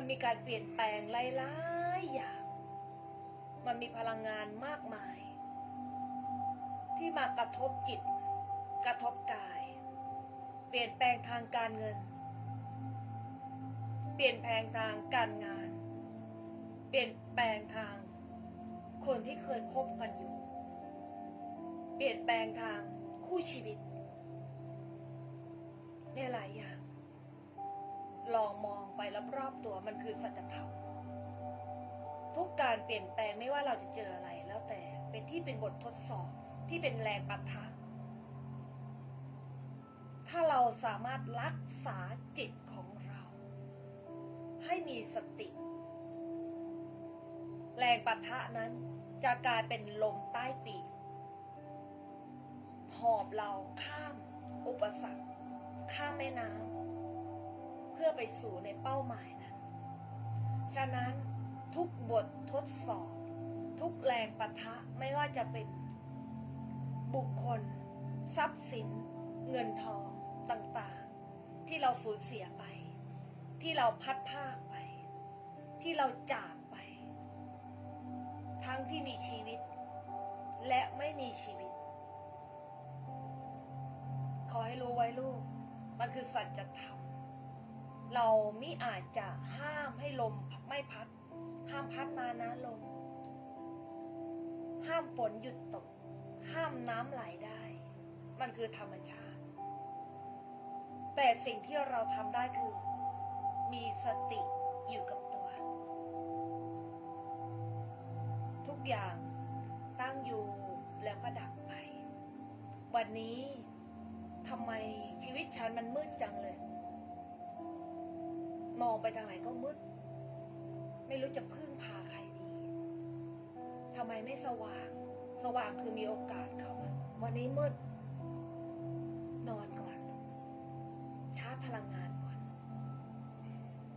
มันมีการเปลี่ยนแปลงหลายๆอย่าง มันมีพลังงานมากมาย ที่มากระทบจิต กระทบกาย เปลี่ยนแปลงทางการเงิน เปลี่ยนแปลงทางการงาน เปลี่ยนแปลงทาง คนที่เคยคบกันอยู่ เปลี่ยนแปลงทางคู่ชีวิตเนี่ยหลายอย่าง ลองมองไปรอบๆตัวมันคือสัจธรรมทุกการเปลี่ยนแปลงไม่ว่าเราจะเจออะไรแล้วแต่เป็นที่เป็นบททดสอบที่เป็นแรงปะทะถ้าเราสามารถรักษาจิตของเรา ให้มีสติ แรงปะทะนั้นจะกลายเป็นลมใต้ปีกหอบเราข้ามอุปสรรค ข้ามแม่น้ำ พื่อไปสู่ในเป้าหมายนั้น ฉะนั้นทุกบททดสอบ ทุกแรงปะทะไม่ว่าจะเป็น บุคคล ทรัพย์สิน เงินทองต่างๆ ที่เราสูญเสียไป ที่เราพัดภาคไป ที่เราจากไป ทั้งที่มีชีวิต และไม่มีชีวิต ขอให้รู้ไว้ลูก มันคือสัจธรรม เราไม่อาจจะห้ามให้ลมไม่พัด ห้ามพัดมานะลม ห้ามฝนหยุดตก ห้ามน้ำไหลได้ มันคือธรรมชาติ แต่สิ่งที่เราทำได้คือ มีสติอยู่กับตัว ทุกอย่างตั้งอยู่แล้วก็ดับไป วันนี้ทำไมชีวิตฉันมันมืดจังเลย มองไปทางไหนก็มืด ไม่รู้จะพึ่งพาใครดีทำไมไม่สว่าง สว่างคือมีโอกาสเข้ามาวันนี้มืด นอนก่อนชาร์จพลังงานก่อน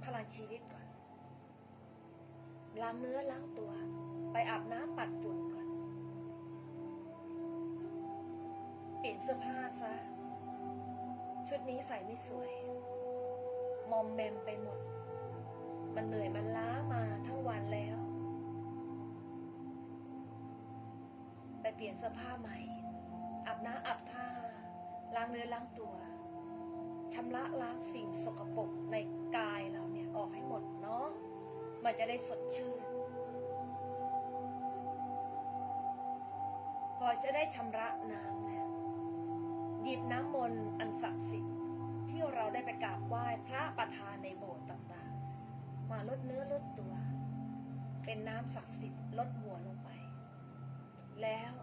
พลังชีวิตก่อน ล้างเนื้อล้างตัว ไปอาบน้ำปัดฝุ่นก่อน เปลี่ยนเสื้อผ้าซะ ชุดนี้ใส่ไม่สวย มอมแมมไปหมด มันเหนื่อยมันล้ามาทั้งวันแล้ว ไปเปลี่ยนเสื้อผ้าใหม่อาบน้ำอาบท่าล้างเนื้อล้างตัวชำระล้างสิ่งสกปรกในกายเราเนี่ยออกให้หมดเนาะมันจะได้สดชื่นพอจะได้ชำระน้ำแล้วหยิบน้ำมนต์อันศักดิ์สิทธิ์ เราได้ไปกราบไหว้พระประธานในโบสถ์ต่างๆ มาลดเนื้อลดตัว เป็นน้ำศักดิ์สิทธิ์ลดหัวลงไป แล้ว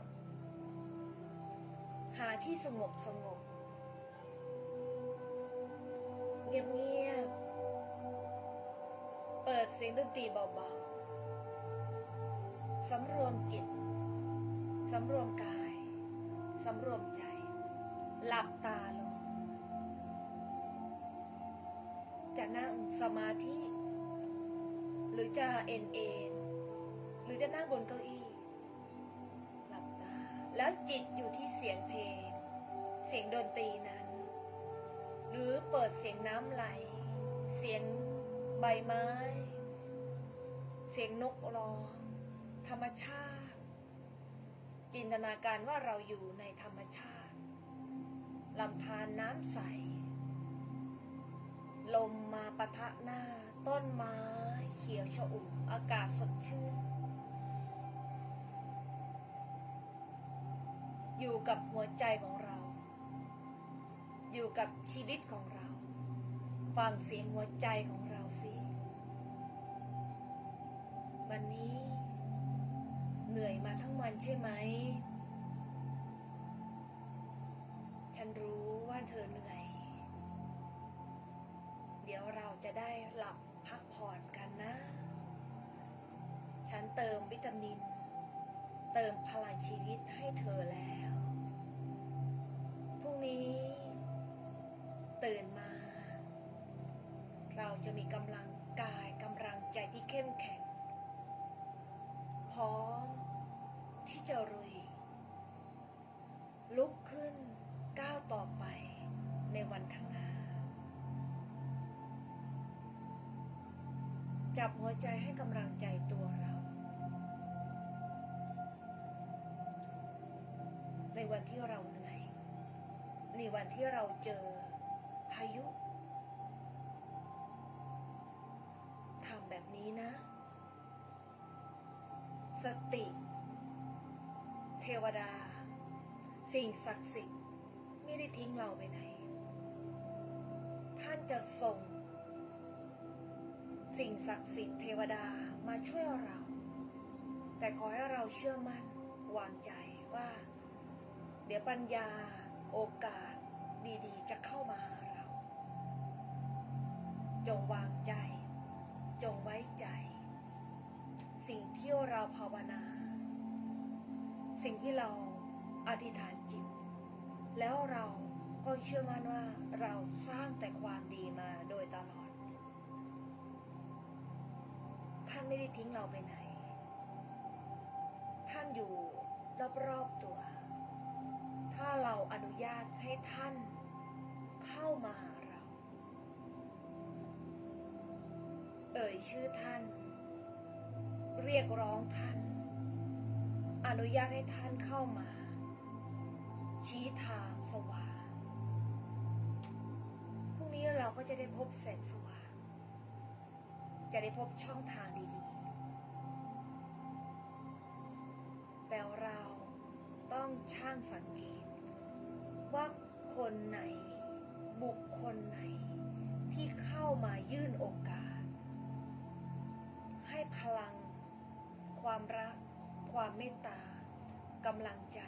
หาที่สงบสงบ เงียบเงียบเปิดเสียงดนตรีเบาๆสำรวมจิตสำรวมกายสำรวมใจ หลับตาลง นั่งสมาธิ หรือจะเอ็นเอ็นหรือจะนั่งบนเก้าอี้ หลับตา แล้วจิตอยู่ที่เสียงเพลง เสียงดนตรีนั้น หรือเปิดเสียงน้ำไหล เสียงใบไม้ เสียงนกร้อง ธรรมชาติ จินตนาการว่าเราอยู่ในธรรมชาติลำธารน้ำใส ลมมาปะทะหน้า ต้นไม้เขียวชอุ่มอากาศสดชื่น อยู่กับหัวใจของเรา อยู่กับชีวิตของเรา ฟังเสียงหัวใจของเราสิวันนี้ เหนื่อยมาทั้งวันใช่ไหม ฉันรู้ว่าเธอเหนื่อย เดี๋ยวเราจะได้หลับพักผ่อนกันนะ ฉันเติมวิตามิน เติมพลังชีวิตให้เธอแล้ว พรุ่งนี้ ตื่นมา เราจะมีกำลังกายกำลังใจที่เข้มแข็ง พร้อมที่จะรุย ลุกขึ้นก้าวต่อไป จับหัวใจให้กำลังใจตัวเรา ในวันที่เราเหนื่อย ในวันที่เราเจอพายุทำแบบนี้นะ สติ เทวดา สิ่งศักดิ์สิทธิ์ไม่ได้ทิ้งเราไปไหน ท่านจะส่ง สิ่งศักดิ์สิทธิ์เทวดามาช่วยเรา แต่ขอให้เราเชื่อมั่นวางใจว่า เดี๋ยวปัญญาโอกาสดีๆ จะเข้ามาหาเรา จงวางใจ จงไว้ใจ สิ่งที่เราภาวนา สิ่งที่เราอธิษฐานจิต แล้วเราก็เชื่อมั่นว่าเราสร้างแต่ความดีมาโดยตลอด ท่านไม่ได้ทิ้งเราไปไหน ท่านอยู่รอบๆตัว ถ้าเราอนุญาตให้ท่านเข้ามาหาเรา เอ่ยชื่อท่าน เรียกร้องท่าน อนุญาตให้ท่านเข้ามา ชี้ทางสว่างพรุ่งนี้เราก็จะได้พบแสงสว่าง จะได้พบช่องทางดีๆ แต่เราต้องช่างสังเกต ว่าคนไหน บุคคลไหน ที่เข้ามายื่นโอกาส ให้พลัง ความรัก ความเมตตากำลังใจ